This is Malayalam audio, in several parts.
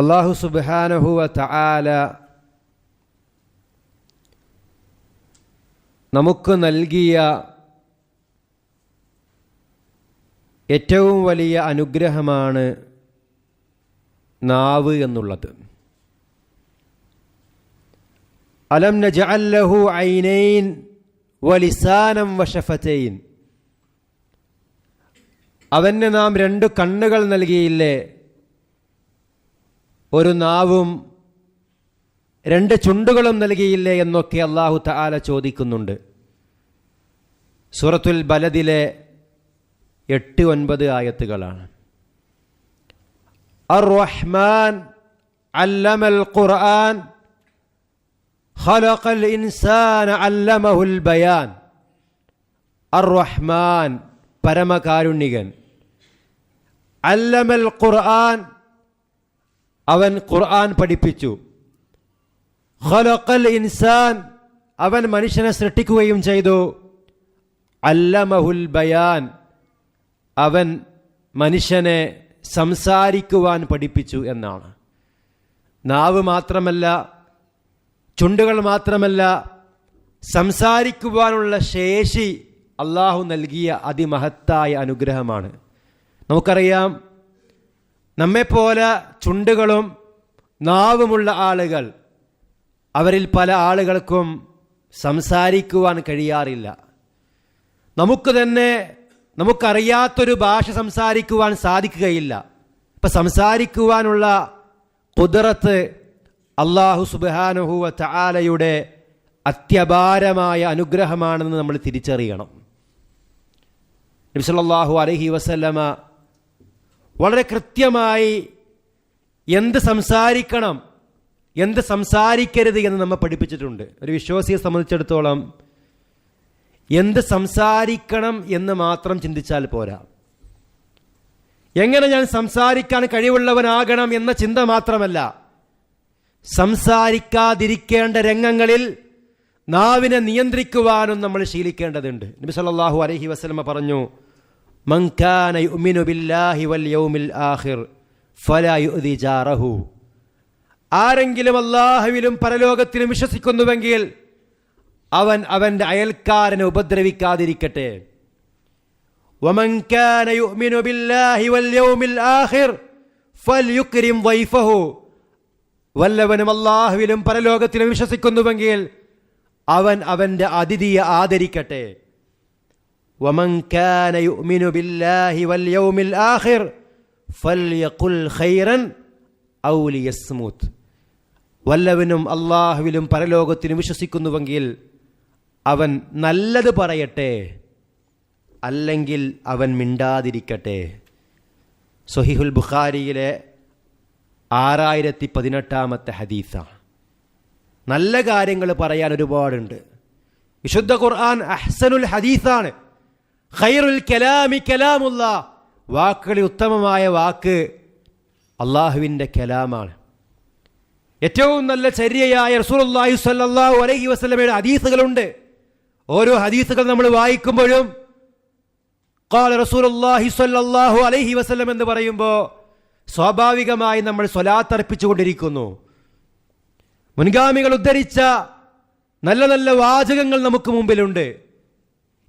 അള്ളാഹു സുബാനഹുവ തആല നമുക്ക് നൽകിയ ഏറ്റവും വലിയ അനുഗ്രഹമാണ് നാവ് എന്നുള്ളത്. അലം നജഅല്ലഹു ഐനൈൻ വലിസാനം വഷഫതൈൻ. അവന് നാം രണ്ട് കണ്ണുകൾ നൽകിയില്ലേ? ഒരു നാവും രണ്ട് ചുണ്ടുകളും നൽകിയില്ലേ എന്നൊക്കെ അള്ളാഹു തആല ചോദിക്കുന്നുണ്ട്. സൂറത്തുൽ ബലദിലെ എട്ട് ഒൻപത് ആയത്തുകളാണ്. അർ റഹ്മാൻ അല്ലമൽ ഖുർആൻ ഖലഖൽ ഇൻസാന അല്ലമഹുൽ ബയാൻ. അർ റഹ്മാൻ പരമകാരുണികൻ അല്ലമൽ ഖുർആൻ അവൻ ഖുർആൻ പഠിപ്പിച്ചു. ഖലഖൽ ഇൻസാൻ. അവൻ മനുഷ്യനെ സൃഷ്ടിക്കുകയും ചെയ്തു. അല്ലമഹുൽ ബയാൻ. അവൻ മനുഷ്യനെ സംസാരിക്കുവാൻ പഠിപ്പിച്ചു എന്നാണ്. നാവ് മാത്രമല്ല ചുണ്ടുകൾ മാത്രമല്ല സംസാരിക്കുവാനുള്ള ശേഷി അള്ളാഹു നൽകിയ അതിമഹത്തായ അനുഗ്രഹമാണ്. നമുക്കറിയാം നമ്മെപ്പോലെ ചുണ്ടുകളും നാവുമുള്ള ആളുകൾ അവരിൽ പല ആളുകൾക്കും സംസാരിക്കുവാൻ കഴിയാറില്ല. നമുക്ക് തന്നെ നമുക്കറിയാത്തൊരു ഭാഷ സംസാരിക്കുവാൻ സാധിക്കുകയില്ല. ഇപ്പം സംസാരിക്കുവാനുള്ള കുതിറത്ത് അള്ളാഹു സുബാനുഹുവ ചാലയുടെ അത്യപാരമായ അനുഗ്രഹമാണെന്ന് നമ്മൾ തിരിച്ചറിയണം. നബ്സല്ലാഹു അലഹി വസല്ലമ വളരെ കൃത്യമായി എന്ത് സംസാരിക്കണം എന്ത് സംസാരിക്കരുത് എന്ന് നമ്മൾ പഠിപ്പിച്ചിട്ടുണ്ട്. ഒരു വിശ്വാസിയെ സംബന്ധിച്ചിടത്തോളം എന്ത് സംസാരിക്കണം എന്ന് മാത്രം ചിന്തിച്ചാൽ പോരാ. എങ്ങനെ ഞാൻ സംസാരിക്കാൻ കഴിവുള്ളവനാകണം എന്ന ചിന്ത മാത്രമല്ല സംസാരിക്കാതിരിക്കേണ്ട രംഗങ്ങളിൽ നാവിനെ നിയന്ത്രിക്കുവാനും നമ്മൾ ശീലിക്കേണ്ടതുണ്ട്. നബി അലൈഹി വസല്ലമ പറഞ്ഞു മൻ കാന യുമിനു ബില്ലാഹി വൽ യൗമിൽ ആഖിർ ഫലാ യുദി ജാറഹു ആരെങ്കിലും അള്ളാഹുവിലും പരലോകത്തിലും വിശ്വസിക്കുന്നുവെങ്കിൽ അവൻ അവന്റെ അയൽക്കാരനെ ഉപദ്രവിക്കാതിരിക്കട്ടെ ومن كان يؤمن بالله واليوم الآخر فليكرم ضيفه വല്ലവനും അള്ളാഹുവിലും പരലോകത്തിലും വിശ്വസിക്കുന്നുവെങ്കിൽ അവൻ അവന്റെ അതിഥിയെ ആദരിക്കട്ടെ ومن كان يؤمن بالله واليوم الآخر فليقل خيرا أو ليصمت വല്ലവനും അള്ളാഹുവിലും പരലോകത്തിലും വിശ്വസിക്കുന്നുവെങ്കിൽ അവൻ നല്ലത് പറയട്ടെ അല്ലെങ്കിൽ അവൻ മിണ്ടാതിരിക്കട്ടെ സൊഹിഹുൽ ബുഖാരിയിലെ ആറായിരത്തി പതിനെട്ടാമത്തെ ഹദീസാണ് നല്ല കാര്യങ്ങൾ പറയാൻ ഒരുപാടുണ്ട് വിശുദ്ധ ഖുർആൻ അഹ്സനുൽ ഹദീസാണ് ഖൈറുൽ കലാമി കലാമുള്ള വാക്കുകളിൽ ഉത്തമമായ വാക്ക് അള്ളാഹുവിന്റെ കലാമാണ്. ഏറ്റവും നല്ല ചര്യയായ റസൂലുള്ളാഹി സ്വല്ലല്ലാഹു അലൈഹി വസ്ലമയുടെ ഹദീസുകളുണ്ട്. ഓരോ ഹദീസുകൾ നമ്മൾ വായിക്കുമ്പോഴും ഖാല റസൂലുള്ളാഹി സല്ലാഹു അലൈഹി വസ്ലം എന്ന് പറയുമ്പോൾ സ്വാഭാവികമായി നമ്മൾ സ്വലാത്തർപ്പിച്ചുകൊണ്ടിരിക്കുന്നു മുൻഗാമികൾ ഉദ്ധരിച്ച നല്ല നല്ല വാചകങ്ങൾ നമുക്ക് മുമ്പിലുണ്ട്.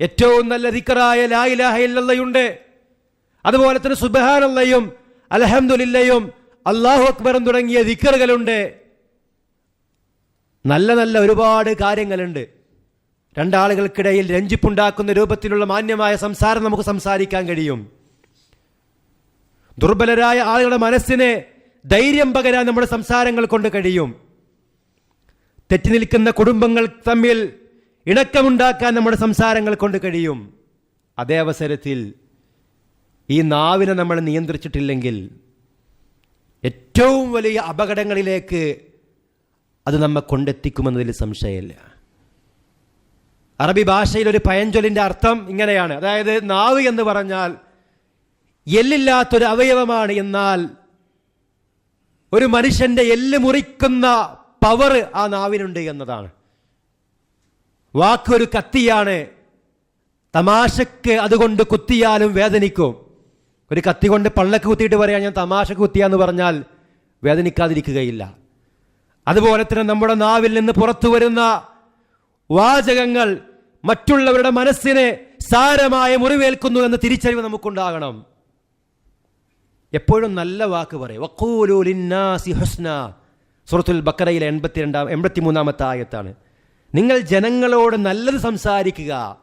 ഏറ്റവും നല്ല ദിക്കറായ ലാ ഇലാഹ ഇല്ലല്ലയുണ്ട്. അതുപോലെ തന്നെ സുബഹാനല്ലയും അലഹമുല്ലയും അള്ളാഹു അക്ബറും തുടങ്ങിയ ദിക്കറുകളുണ്ട്. നല്ല നല്ല ഒരുപാട് കാര്യങ്ങളുണ്ട്. രണ്ടാളുകൾക്കിടയിൽ രഞ്ജിപ്പുണ്ടാക്കുന്ന രൂപത്തിലുള്ള മാന്യമായ സംസാരം നമുക്ക് സംസാരിക്കാൻ കഴിയും. ദുർബലരായ ആളുകളുടെ മനസ്സിനെ ധൈര്യം പകരാൻ നമ്മുടെ സംസാരങ്ങൾ കൊണ്ട് കഴിയും. തെറ്റി നിൽക്കുന്ന കുടുംബങ്ങൾ തമ്മിൽ ഇണക്കമുണ്ടാക്കാൻ നമ്മുടെ സംസാരങ്ങൾ കൊണ്ട് കഴിയും. അതേ അവസരത്തിൽ ഈ നാവിനെ നമ്മൾ നിയന്ത്രിച്ചിട്ടില്ലെങ്കിൽ ഏറ്റവും വലിയ അപകടങ്ങളിലേക്ക് അത് നമ്മെ കൊണ്ടെത്തിക്കുമെന്നതിൽ സംശയമില്ല. അറബി ഭാഷയിൽ ഒരു പയഞ്ചൊല്ലിന്റെ അർത്ഥം ഇങ്ങനെയാണ്. അതായത് നാവ് എന്ന് പറഞ്ഞാൽ എല്ലില്ലാത്തൊരു അവയവമാണ് എന്നാൽ ഒരു മനുഷ്യന്റെ എല്ല് മുറിക്കുന്ന പവർ ആ നാവിനുണ്ട് എന്നതാണ്. വാക്കൊരു കത്തിയാണ്. തമാശക്ക് അതുകൊണ്ട് കുത്തിയാലും വേദനിക്കും. ഒരു കത്തി കൊണ്ട് പള്ളക്ക് കുത്തിയിട്ട് പറയാൻ ഞാൻ തമാശക്ക് കുത്തിയാന്ന് പറഞ്ഞാൽ വേദനിക്കാതിരിക്കുകയില്ല. അതുപോലെ തന്നെ നമ്മുടെ നാവിൽ നിന്ന് പുറത്തു വരുന്ന വാചകങ്ങൾ മറ്റുള്ളവരുടെ മനസ്സിനെ സാരമായ മുറിവേൽക്കുന്നു എന്ന തിരിച്ചറിവ് നമുക്കുണ്ടാകണം. എപ്പോഴും നല്ല വാക്ക് പറയും. വഖൂലു ലിന്നാസി ബക്കറയിലെ എൺപത്തിരണ്ടാം എൺപത്തിമൂന്നാമത്തെ ആയത്താണ്. നിങ്ങൾ ജനങ്ങളോട് നല്ലത് സംസാരിക്കുക.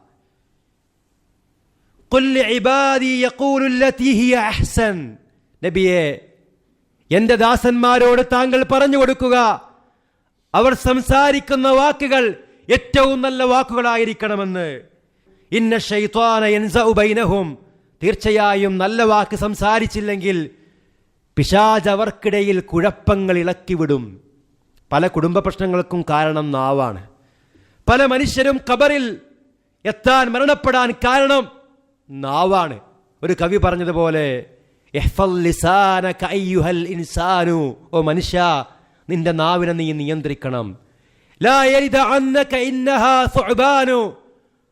എന്റെ ദാസന്മാരോട് താങ്കൾ പറഞ്ഞു കൊടുക്കുക. അവർ സംസാരിക്കുന്ന വാക്കുകൾ ഏറ്റവും നല്ല വാക്കുകളായിരിക്കണമെന്ന്. ഇന്ന ബൈനഹും. തീർച്ചയായും നല്ല വാക്ക് സംസാരിച്ചില്ലെങ്കിൽ പിശാജ് അവർക്കിടയിൽ കുഴപ്പങ്ങൾ ഇളക്കിവിടും. പല കുടുംബ പ്രശ്നങ്ങൾക്കും കാരണം നാവാണ്. പല മനുഷ്യരും കബറിൽ എത്താൻ മരണപ്പെടാൻ കാരണം നാവാണ്. ഒരു കവി പറഞ്ഞതുപോലെ "ഇഹ്ഫൽ ലിസാനക അയ്യുഹൽ ഇൻസാനു. ഓ മനുഷ്യ നിന്റെ നാവിനെ നീ നിയന്ത്രിക്കണം.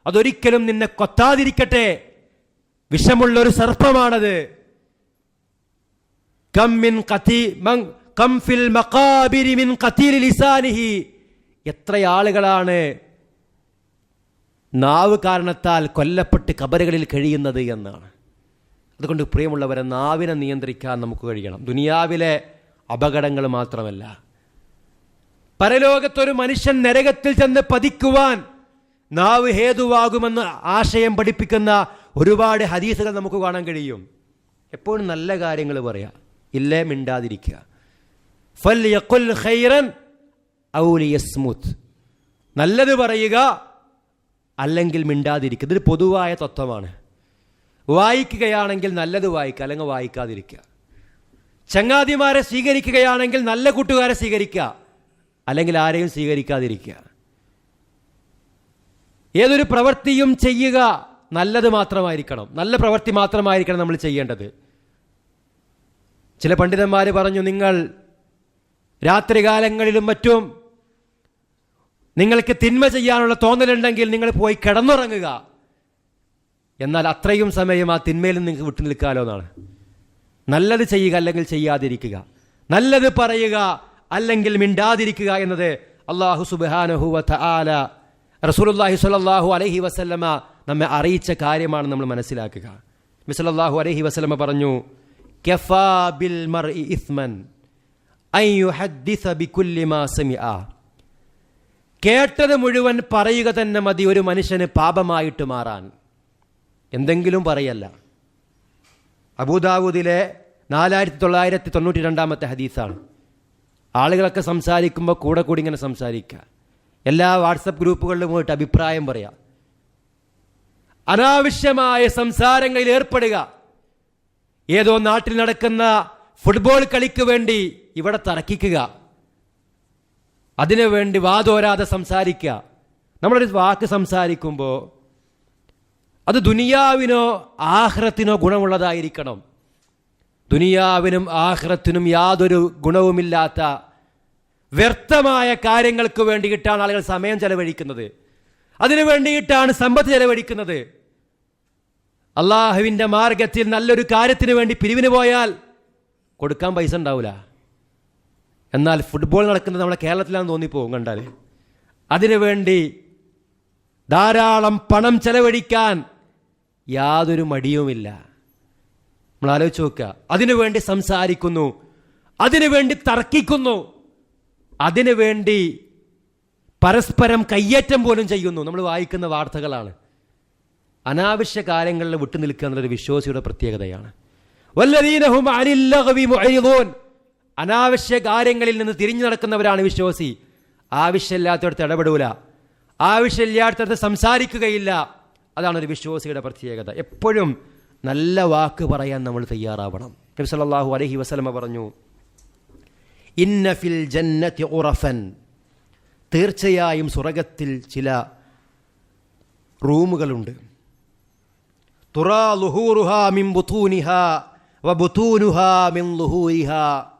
അതൊരിക്കലും നിന്നെ കൊത്താതിരിക്കട്ടെ. വിഷമുള്ള ഒരു സർപ്പമാണത്. എത്ര ആളുകളാണ് നാവ് കാരണത്താൽ കൊല്ലപ്പെട്ട് കബറുകളിൽ കഴിയുന്നത് എന്നാണ്. അതുകൊണ്ട് പ്രിയമുള്ളവരെ നാവിനെ നിയന്ത്രിക്കാൻ നമുക്ക് കഴിയണം. ദുനിയാവിലെ അപകടങ്ങൾ മാത്രമല്ല. പരലോകത്തൊരു മനുഷ്യൻ നരകത്തിൽ ചെന്ന് പതിക്കുവാൻ നാവ് ഹേതുവാകുമെന്ന് ആശയം പഠിപ്പിക്കുന്ന ഒരുപാട് ഹദീസുകൾ നമുക്ക് കാണാൻ കഴിയും. എപ്പോഴും നല്ല കാര്യങ്ങൾ പറയാം. ഇല്ലേ മിണ്ടാതിരിക്കുക ഫൽ യഖുൽ ഖൈറൻ ഔ ലിയസ്മുത് നല്ലത് പറയുക അല്ലെങ്കിൽ മിണ്ടാതിരിക്കുക. ഇതൊരു പൊതുവായ തത്വമാണ്. വായിക്കുകയാണെങ്കിൽ നല്ലത് വായിക്കുക അല്ലെങ്കിൽ വായിക്കാതിരിക്കുക. ചങ്ങാതിമാരെ സ്വീകരിക്കുകയാണെങ്കിൽ നല്ല കൂട്ടുകാരെ സ്വീകരിക്കുക അല്ലെങ്കിൽ ആരെയും സ്വീകരിക്കാതിരിക്കുക. ഏതൊരു പ്രവൃത്തിയും ചെയ്യുക നല്ലത് മാത്രമായിരിക്കണം. നല്ല പ്രവൃത്തി മാത്രമായിരിക്കണം നമ്മൾ ചെയ്യേണ്ടത്. ചില പണ്ഡിതന്മാർ പറഞ്ഞു നിങ്ങൾ രാത്രികാലങ്ങളിലും മറ്റും നിങ്ങൾക്ക് തിന്മ ചെയ്യാനുള്ള തോന്നലുണ്ടെങ്കിൽ നിങ്ങൾ പോയി കിടന്നുറങ്ങുക. എന്നാൽ അത്രയും സമയം ആ തിന്മയിൽ നിങ്ങൾക്ക് വിട്ടു നിൽക്കാലോ എന്നാണ്. നല്ലത് ചെയ്യുക അല്ലെങ്കിൽ ചെയ്യാതിരിക്കുക. നല്ലത് പറയുക അല്ലെങ്കിൽ മിണ്ടാതിരിക്കുക എന്നത് അള്ളാഹു സുബാനഹു ആല റസൂലുല്ലാഹി സ്വലല്ലാഹു അലഹി വസല്ലമ നമ്മെ അറിയിച്ച കാര്യമാണ് നമ്മൾ മനസ്സിലാക്കുക. മിസലല്ലാഹു അലഹി വസല്ലമ പറഞ്ഞു കഫാ ബിൽ മർഇ ഇസ്മൻ അൻ യുഹദ്ദിസ ബികുല്ലി മാ സമിഅ. കേട്ടത് മുഴുവൻ പറയുക തന്നെ മതി ഒരു മനുഷ്യന് പാപമായിട്ട് മാറാൻ. എന്തെങ്കിലും പറയല്ല. അബൂദാവൂദിലെ നാലായിരത്തി തൊള്ളായിരത്തി തൊണ്ണൂറ്റി രണ്ടാമത്തെ ഹദീസാണ്. ആളുകളൊക്കെ സംസാരിക്കുമ്പോൾ കൂടെ കൂടി ഇങ്ങനെ സംസാരിക്കുക. എല്ലാ വാട്സപ്പ് ഗ്രൂപ്പുകളിലും പോയിട്ട് അഭിപ്രായം പറയാം. അനാവശ്യമായ സംസാരങ്ങളിൽ ഏർപ്പെടുക. ഏതോ നാട്ടിൽ നടക്കുന്ന ഫുട്ബോൾ കളിക്ക് വേണ്ടി ഇവിടെ തർക്കിക്കുക അതിനു വേണ്ടി വാതോരാതെ സംസാരിക്കുക. നമ്മളൊരു വാക്ക് സംസാരിക്കുമ്പോൾ അത് ദുനിയാവിനോ ആഹ്റത്തിനോ ഗുണമുള്ളതായിരിക്കണം. ദുനിയാവിനും ആഹ്റത്തിനും യാതൊരു ഗുണവുമില്ലാത്ത വ്യർത്ഥമായ കാര്യങ്ങൾക്ക് വേണ്ടിയിട്ടാണ് ആളുകൾ സമയം ചെലവഴിക്കുന്നത്. അതിനു വേണ്ടിയിട്ടാണ് സമ്പത്ത് ചെലവഴിക്കുന്നത്. അള്ളാഹുവിന്റെ മാർഗത്തിൽ നല്ലൊരു കാര്യത്തിന് വേണ്ടി പിരിവിന് പോയാൽ കൊടുക്കാൻ പൈസ ഉണ്ടാവില്ല എന്നാൽ ഫുട്ബോൾ നടക്കുന്നത് നമ്മളെ കേരളത്തിലാണെന്ന് തോന്നിപ്പോകും കണ്ടാൽ അതിനുവേണ്ടി ധാരാളം പണം ചെലവഴിക്കാൻ യാതൊരു മടിയുമില്ല. നമ്മൾ ആലോചിച്ച് നോക്കുക. അതിനുവേണ്ടി സംസാരിക്കുന്നു. അതിനുവേണ്ടി തർക്കിക്കുന്നു. അതിനുവേണ്ടി പരസ്പരം കയ്യേറ്റം പോലും ചെയ്യുന്നു. നമ്മൾ വായിക്കുന്ന വാർത്തകളാണ്. അനാവശ്യ കാര്യങ്ങളിൽ വിട്ടുനിൽക്കുക എന്നുള്ളൊരു വിശ്വാസിയുടെ പ്രത്യേകതയാണ്. വല്ലതീനഹും അനില്ലകവി മൊഴിതോൻ. അനാവശ്യ കാര്യങ്ങളിൽ നിന്ന് തിരിഞ്ഞു നടക്കുന്നവരാണ് വിശ്വാസി. ആവശ്യമില്ലാത്തടത്ത് ഇടപെടൂല. ആവശ്യമില്ലാത്തടത്ത് സംസാരിക്കുകയില്ല. അതാണ് ഒരു വിശ്വാസിയുടെ പ്രത്യേകത. എപ്പോഴും നല്ല വാക്ക് പറയാൻ നമ്മൾ തയ്യാറാവണം. നബി സല്ലല്ലാഹു അലൈഹി വസല്ലമ പറഞ്ഞു ഇന്ന ഫിൽ ജന്നത്തി ഉറഫൻ. തീർച്ചയായും സ്വർഗത്തിൽ ചില റൂമുകളുണ്ട്. തുറാ ലുഹൂറുഹാ മിൻ ബുത്തൂനിഹാ വ ബുത്തൂനുഹാ മിൻ ലുഹൂരിഹാ.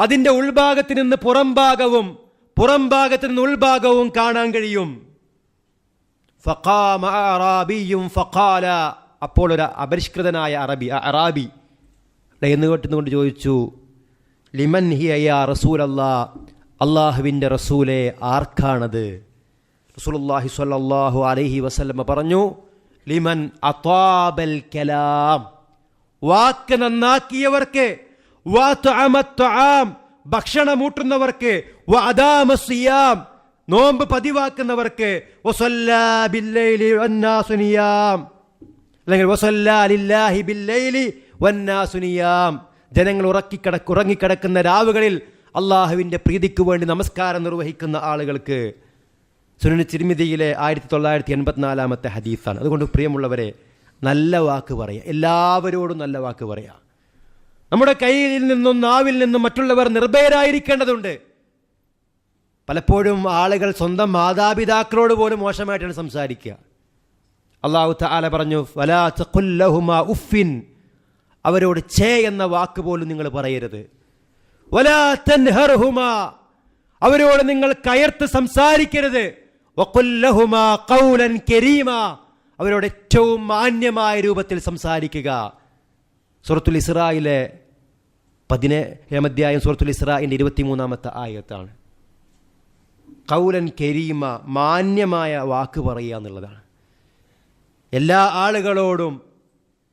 അതിന്റെ ഉൾഭാഗത്ത് നിന്ന് പുറംഭാഗവും പുറംഭാഗത്ത് നിന്ന് ഉൾഭാഗവും കാണാൻ കഴിയും. ഫഖാമ അറാബിയും ഫഖാല. അപ്പോൾ ഒരു അപരിഷ്കൃതനായ അറബി അറാബി എന്ന് കേട്ടുന്നുകൊണ്ട് ചോദിച്ചു ലിമൻ ഹിയ റസൂൽ അല്ലാ അള്ളാഹുവിന്റെ റസൂലെ ആർക്കാണത്? റസൂലുള്ളാഹി സ്വല്ലല്ലാഹു അലൈഹി വസല്ലമ പറഞ്ഞു ലിമൻ അത്വാബൽ കലാം. വാക്ക് നന്നാക്കിയവർക്ക് ഭക്ഷണമൂട്ടുന്നവർക്ക് നോമ്പ് പതിവാക്കുന്നവർക്ക് അല്ലെങ്കിൽ ജനങ്ങൾ ഉറക്കിക്കിടക്ക് ഉറങ്ങിക്കിടക്കുന്ന രാവുകളിൽ അള്ളാഹുവിന്റെ പ്രീതിക്ക് വേണ്ടി നമസ്കാരം നിർവഹിക്കുന്ന ആളുകൾക്ക് സുനന് ചിരുമിതിയിലെ ആയിരത്തി തൊള്ളായിരത്തി എൺപത്തിനാലാമത്തെ ഹദീസാണ്. അതുകൊണ്ട് പ്രിയമുള്ളവരെ നല്ല വാക്ക് പറയുക എല്ലാവരോടും നല്ല വാക്ക് പറയുക നമ്മുടെ കയ്യിൽ നിന്നും നാവിൽ നിന്നും മറ്റുള്ളവർ നിർഭയരായിരിക്കേണ്ടതുണ്ട്. പലപ്പോഴും ആളുകൾ സ്വന്തം മാതാപിതാക്കളോട് പോലും മോശമായിട്ടാണ് സംസാരിക്കുക. അള്ളാഹു താല പറഞ്ഞു വലാ തഖുല്ലഹുമാ ഉഫിൻ അവരോട് ഛേ എന്ന വാക്ക് പോലും നിങ്ങൾ പറയരുത്. വലാ അവരോട് നിങ്ങൾ കയർത്ത് സംസാരിക്കരുത്. ഖൗലൻ കരീമ. അവരോട് ഏറ്റവും മാന്യമായ രൂപത്തിൽ സംസാരിക്കുക. സൂറത്തുൽ ഇസ്രായിലെ പതിനേഴാം അധ്യായം സൂറത്തുൽ ഇസ്രായിന്റെ ഇരുപത്തിമൂന്നാമത്തെ ആയത്താണ്. കൗലൻ കരീമ മാന്യമായ വാക്ക് പറയുക എന്നുള്ളതാണ്. എല്ലാ ആളുകളോടും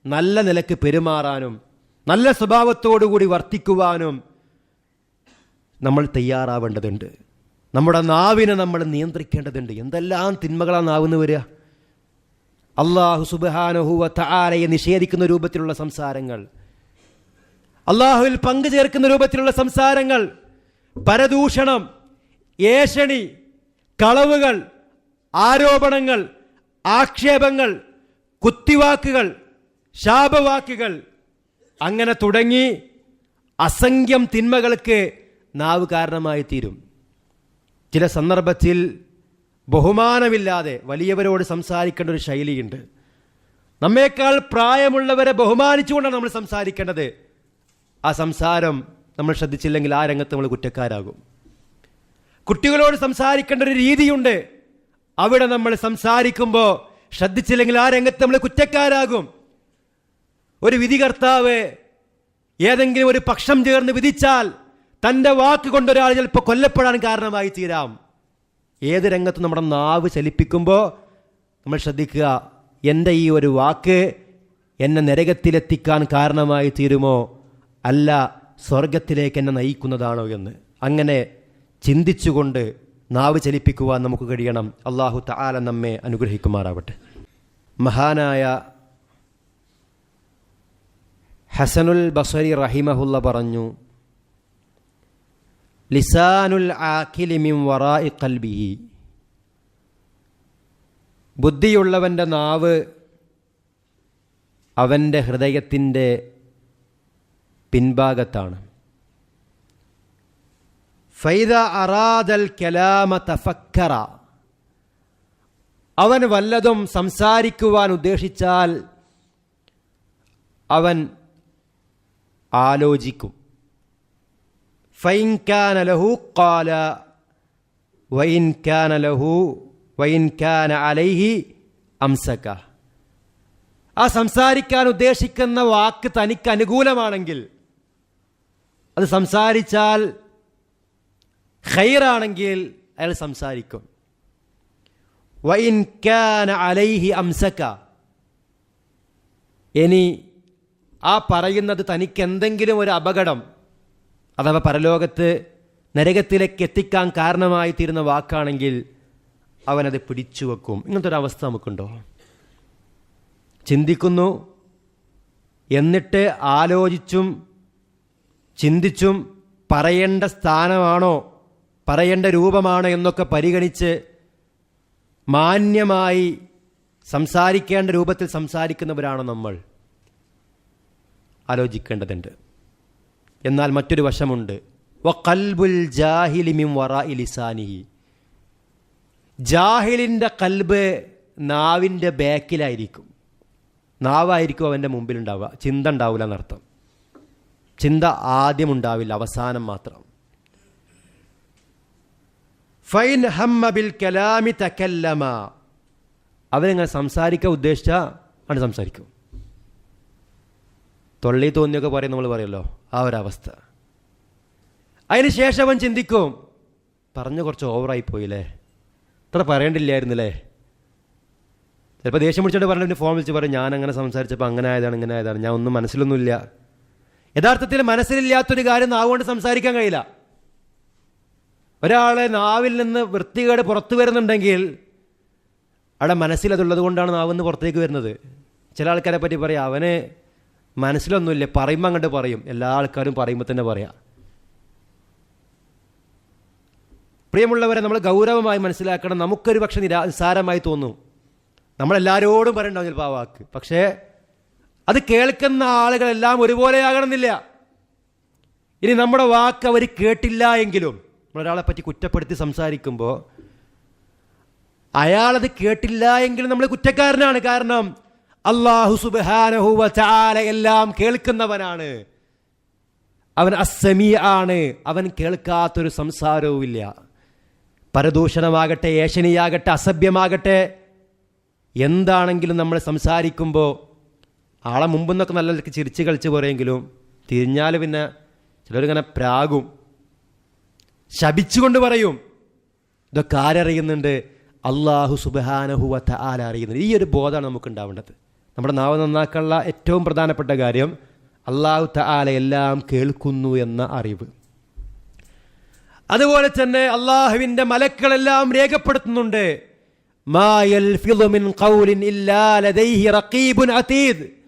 നല്ല നിലയ്ക്ക് പെരുമാറാനും നല്ല സ്വഭാവത്തോടുകൂടി വർത്തിക്കുവാനും നമ്മൾ തയ്യാറാവേണ്ടതുണ്ട്. നമ്മുടെ നാവിനെ നമ്മൾ നിയന്ത്രിക്കേണ്ടതുണ്ട്. എന്തെല്ലാം തിന്മകളാണ് നാവുന്ന വരിക? അള്ളാഹു സുബാനഹുവ താരയെ നിഷേധിക്കുന്ന രൂപത്തിലുള്ള സംസാരങ്ങൾ അള്ളാഹുവിൽ പങ്കു ചേർക്കുന്ന രൂപത്തിലുള്ള സംസാരങ്ങൾ പരദൂഷണം ഏഷണി കളവുകൾ ആരോപണങ്ങൾ ആക്ഷേപങ്ങൾ കുത്തിവാക്കുകൾ ശാപവാക്കുകൾ. അങ്ങനെ തുടങ്ങി അസംഖ്യം തിന്മകൾക്ക് നാവ് കാരണമായി തീരും. ചില സന്ദർഭത്തിൽ ബഹുമാനമില്ലാതെ വലിയവരോട് സംസാരിക്കേണ്ട ഒരു ശൈലിയുണ്ട്. നമ്മേക്കാൾ പ്രായമുള്ളവരെ ബഹുമാനിച്ചുകൊണ്ടാണ് നമ്മൾ സംസാരിക്കേണ്ടത്. ആ സംസാരം നമ്മൾ ശ്രദ്ധിച്ചില്ലെങ്കിൽ ആ രംഗത്ത് നമ്മൾ കുറ്റക്കാരാകും. കുട്ടികളോട് സംസാരിക്കേണ്ട ഒരു രീതിയുണ്ട്. അവിടെ നമ്മൾ സംസാരിക്കുമ്പോൾ ശ്രദ്ധിച്ചില്ലെങ്കിൽ ആ രംഗത്ത് നമ്മൾ കുറ്റക്കാരാകും. ഒരു വിധികർത്താവ് ഏതെങ്കിലും ഒരു പക്ഷം ചേർന്ന് വിധിച്ചാൽ തന്റെ വാക്ക് കൊണ്ടൊരാൾ ചിലപ്പോൾ കൊല്ലപ്പെടാൻ കാരണമായി തീരാം. ഏത് രംഗത്തും നമ്മുടെ നാവ് ചലിപ്പിക്കുമ്പോൾ നമ്മൾ ശ്രദ്ധിക്കുക എന്റെ ഈ ഒരു വാക്ക് എന്നെ നരകത്തിലെത്തിക്കാൻ കാരണമായി തീരുമോ? അല്ല സ്വർഗത്തിലേക്ക് എന്നെ നയിക്കുന്നതാണോ എന്ന്. അങ്ങനെ ചിന്തിച്ചുകൊണ്ട് നാവ് ചലിപ്പിക്കുവാൻ നമുക്ക് കഴിയണം. അള്ളാഹു താല നമ്മെ അനുഗ്രഹിക്കുമാറാവട്ടെ. മഹാനായ ഹസനുൽ ബസരി റഹിമഹുല്ല പറഞ്ഞു ലിസാനുൽ ആഖിലിമിം മിൻ വറാഇ ഖൽബിഹി. ബുദ്ധിയുള്ളവന്റെ നാവ് അവന്റെ ഹൃദയത്തിന്റെ പിൻഭാഗത്താണ്. ഫൈദ അറാദൽ കലാമ തഫക്കറ. അവൻ വല്ലതും സംസാരിക്കുവാൻ ഉദ്ദേശിച്ചാൽ അവൻ ആലോചിക്കും. ഫൈൻ കാന ലഹു ഖാല വൈൻ കാന ലഹു വൈൻ കാന അലൈഹി അംസക. ആ സംസാരിക്കാൻ ഉദ്ദേശിക്കുന്ന വാക്ക് തനിക്ക് അനുകൂലമാണെങ്കിൽ അത് സംസാരിച്ചാൽ ഖൈറാണെങ്കിൽ അയാൾ സംസാരിക്കും. വൈൻ കാന അലൈഹി അംസക്ക ഇനി ആ പറയുന്നത് തനിക്ക് എന്തെങ്കിലും ഒരു അപകടം അഥവാ പരലോകത്ത് നരകത്തിലേക്ക് എത്തിക്കാൻ കാരണമായി തീരുന്ന വാക്കാണെങ്കിൽ അവനത് പിടിച്ചു വെക്കും. ഇങ്ങനത്തെ ഒരു അവസ്ഥ നമുക്കുണ്ടോ? ചിന്തിക്കുന്നു. എന്നിട്ട് ആലോചിച്ചും ചിന്തിച്ചും പറയേണ്ട സ്ഥാനമാണോ പറയേണ്ട രൂപമാണോ എന്നൊക്കെ പരിഗണിച്ച് മാന്യമായി സംസാരിക്കേണ്ട രൂപത്തിൽ സംസാരിക്കുന്നവരാണോ നമ്മൾ. ആലോചിക്കേണ്ടതുണ്ട്. എന്നാൽ മറ്റൊരു വശമുണ്ട്. കൽബുൽ ജാഹിലിമിം വറ ഇലിസാനിഹി ജാഹിലിന്റെ കൽബ് നാവിന്റെ ബാക്കിലായിരിക്കും. നാവായിരിക്കും അവന്റെ മുമ്പിലുണ്ടാവുക. ചിന്ത ഉണ്ടാവില്ല എന്നർത്ഥം. ചിന്ത ആദ്യം ഉണ്ടാവില്ല അവസാനം മാത്രം. ഫൈൻ ഹമ്മ ബിൽ കലാമി തക്കല്ലമ. അവനിങ്ങനെ സംസാരിക്കാൻ ഉദ്ദേശിച്ച ആണ് സംസാരിക്കും തൊള്ളി തോന്നിയൊക്കെ പറയും നമ്മൾ പറയല്ലോ ആ ഒരവസ്ഥ. അതിന് ശേഷം അവൻ ചിന്തിക്കും പറഞ്ഞു കുറച്ച് ഓവറായി പോയില്ലേ? ഇത്ര പറയേണ്ടില്ലായിരുന്നില്ലേ? ചിലപ്പോൾ ദേഷ്യം പിടിച്ചിട്ട് പറഞ്ഞ ഫോൺ വിളിച്ച് പറയും ഞാൻ അങ്ങനെ സംസാരിച്ചപ്പോൾ അങ്ങനെ ആയതാണ് ഇങ്ങനെ ആയതാണ്. ഞാൻ ഒന്നും മനസ്സിലൊന്നുമില്ല. യഥാർത്ഥത്തിൽ മനസ്സിലില്ലാത്തൊരു കാര്യം നാവുകൊണ്ട് സംസാരിക്കാൻ കഴിയില്ല. ഒരാളെ നാവിൽ നിന്ന് വൃത്തികേട് പുറത്തു വരുന്നുണ്ടെങ്കിൽ അവിടെ മനസ്സിൽ അതുള്ളത് കൊണ്ടാണ് നാവെന്ന് പുറത്തേക്ക് വരുന്നത്. ചില ആൾക്കാരെ പറ്റി പറയാം. അവന് മനസ്സിലൊന്നുമില്ല. പറയുമ്പോൾ അങ്ങോട്ട് പറയും. എല്ലാ ആൾക്കാരും പറയുമ്പോൾ തന്നെ പറയാം. പ്രിയമുള്ളവരെ നമ്മൾ ഗൗരവമായി മനസ്സിലാക്കണം. നമുക്കൊരു പക്ഷെ നിരാ നിസ്സാരമായി തോന്നും. നമ്മളെല്ലാവരോടും പറയണ്ടാവും ചിലപ്പോൾ ആ വാക്ക്. പക്ഷേ അത് കേൾക്കുന്ന ആളുകളെല്ലാം ഒരുപോലെയാകണമെന്നില്ല. ഇനി നമ്മുടെ വാക്ക് അവർ കേട്ടില്ല എങ്കിലും നമ്മളൊരാളെ പറ്റി കുറ്റപ്പെടുത്തി സംസാരിക്കുമ്പോൾ അയാളത് കേട്ടില്ല എങ്കിലും നമ്മൾ കുറ്റക്കാരനാണ്. കാരണം അള്ളാഹു സുബാനഹുവ ചാല എല്ലാം കേൾക്കുന്നവനാണ്. അവൻ അസമി ആണ്. അവൻ കേൾക്കാത്തൊരു സംസാരവുമില്ല. പരദൂഷണമാകട്ടെ ഏഷണിയാകട്ടെ അസഭ്യമാകട്ടെ എന്താണെങ്കിലും നമ്മൾ സംസാരിക്കുമ്പോൾ ആളെ മുമ്പ് നിന്നൊക്കെ നല്ല ചിരിച്ച് കളിച്ച് പോരെങ്കിലും തിരിഞ്ഞാൽ പിന്നെ ചിലരിങ്ങനെ പ്രാകും. ശപിച്ചുകൊണ്ട് പറയും. ഇതൊക്കെ ആരറിയുന്നുണ്ട്? അള്ളാഹു വ അറിയുന്നുണ്ട്. ഈ ഒരു ബോധമാണ് നമുക്ക് ഉണ്ടാവേണ്ടത് നമ്മുടെ നാവ് നന്നാക്കാനുള്ള ഏറ്റവും പ്രധാനപ്പെട്ട കാര്യം അള്ളാഹു തആല എല്ലാം കേൾക്കുന്നു എന്ന അറിവ്. അതുപോലെ തന്നെ അള്ളാഹുവിന്റെ മലക്കളെല്ലാം രേഖപ്പെടുത്തുന്നുണ്ട്. ഖൗലിൻ ഇല്ലാ ലദൈഹി റഖീബുൻ അതീദ്.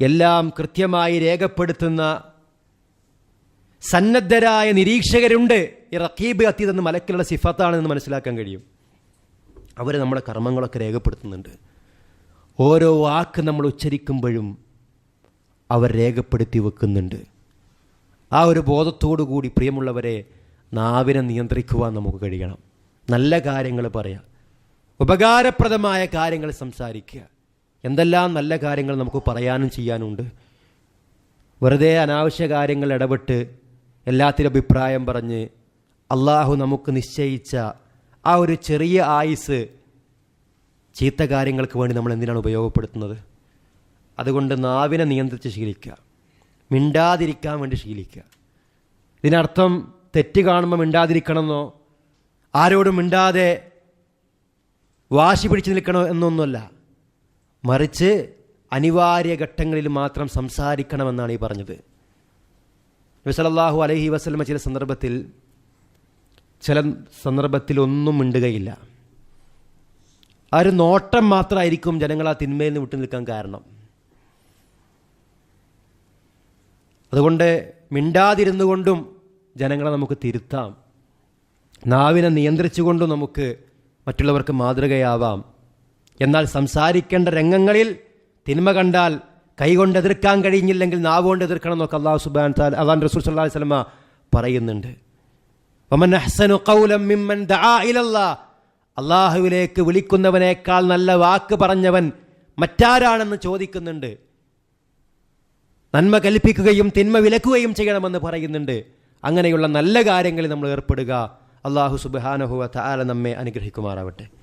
എല്ലാം കൃത്യമായി രേഖപ്പെടുത്തുന്ന സന്നദ്ധരായ നിരീക്ഷകരുണ്ട് ഈ റക്കീബ് അത്തീത് എന്ന് മലക്കിലുള്ള സിഫത്താണെന്ന് മനസ്സിലാക്കാൻ കഴിയും. അവർ നമ്മുടെ കർമ്മങ്ങളൊക്കെ രേഖപ്പെടുത്തുന്നുണ്ട്. ഓരോ വാക്ക് നമ്മൾ ഉച്ചരിക്കുമ്പോഴും അവർ രേഖപ്പെടുത്തി വെക്കുന്നുണ്ട്. ആ ഒരു ബോധത്തോടു കൂടി പ്രിയമുള്ളവരെ നാവിനെ നിയന്ത്രിക്കുവാൻ നമുക്ക് കഴിയണം. നല്ല കാര്യങ്ങൾ പറയാം. ഉപകാരപ്രദമായ കാര്യങ്ങൾ സംസാരിക്കുക. എന്തെല്ലാം നല്ല കാര്യങ്ങൾ നമുക്ക് പറയാനും ചെയ്യാനുണ്ട്. വെറുതെ അനാവശ്യ കാര്യങ്ങൾ ഇടപെട്ട് എല്ലാത്തിനും അഭിപ്രായം പറഞ്ഞ് അള്ളാഹു നമുക്ക് നിശ്ചയിച്ച ആ ഒരു ചെറിയ ആയുസ് ചീത്ത കാര്യങ്ങൾക്ക് വേണ്ടി നമ്മൾ എന്തിനാണ് ഉപയോഗപ്പെടുത്തുന്നത്? അതുകൊണ്ട് നാവിനെ നിയന്ത്രിച്ച് ശീലിക്കുക. മിണ്ടാതിരിക്കാൻ വേണ്ടി ശീലിക്കുക. ഇതിനർത്ഥം തെറ്റ് കാണുമ്പോൾ മിണ്ടാതിരിക്കണമെന്നോ ആരോടും മിണ്ടാതെ വാശി പിടിച്ചു നിൽക്കണോ എന്നൊന്നുമല്ല. മറിച്ച് അനിവാര്യ ഘട്ടങ്ങളിൽ മാത്രം സംസാരിക്കണമെന്നാണ് ഈ പറഞ്ഞത്. നബിസലല്ലാഹു അലഹി വസ്ലമ ചില സന്ദർഭത്തിൽ ചില സന്ദർഭത്തിൽ ഒന്നും മിണ്ടുകയില്ല. ആ ഒരു നോട്ടം മാത്രമായിരിക്കും ജനങ്ങൾ ആ തിന്മയിൽ നിന്ന് വിട്ടു നിൽക്കാൻ കാരണം. അതുകൊണ്ട് മിണ്ടാതിരുന്നു കൊണ്ടും ജനങ്ങളെ നമുക്ക് തിരുത്താം. നാവിനെ നിയന്ത്രിച്ചുകൊണ്ടും നമുക്ക് മറ്റുള്ളവർക്ക് മാതൃകയാവാം. എന്നാൽ സംസാരിക്കേണ്ട രംഗങ്ങളിൽ തിന്മ കണ്ടാൽ കൈകൊണ്ട് എതിർക്കാൻ കഴിഞ്ഞില്ലെങ്കിൽ നാവുകൊണ്ട് എതിർക്കണം എന്നൊക്കെ അള്ളാഹു സുബാൻ താൽ അള്ളാൻ റസൂൽ സല്ലാ വസ്ലമ പറയുന്നുണ്ട്. അള്ളാഹുവിലേക്ക് വിളിക്കുന്നവനേക്കാൾ നല്ല വാക്ക് പറഞ്ഞവൻ മറ്റാരാണെന്ന് ചോദിക്കുന്നുണ്ട്. നന്മ കൽപ്പിക്കുകയും തിന്മ വിലക്കുകയും ചെയ്യണമെന്ന് പറയുന്നുണ്ട്. അങ്ങനെയുള്ള നല്ല കാര്യങ്ങളിൽ നമ്മൾ ഏർപ്പെടുക. അള്ളാഹു സുബാനഹുവ താല നമ്മെ അനുഗ്രഹിക്കുമാറാവട്ടെ.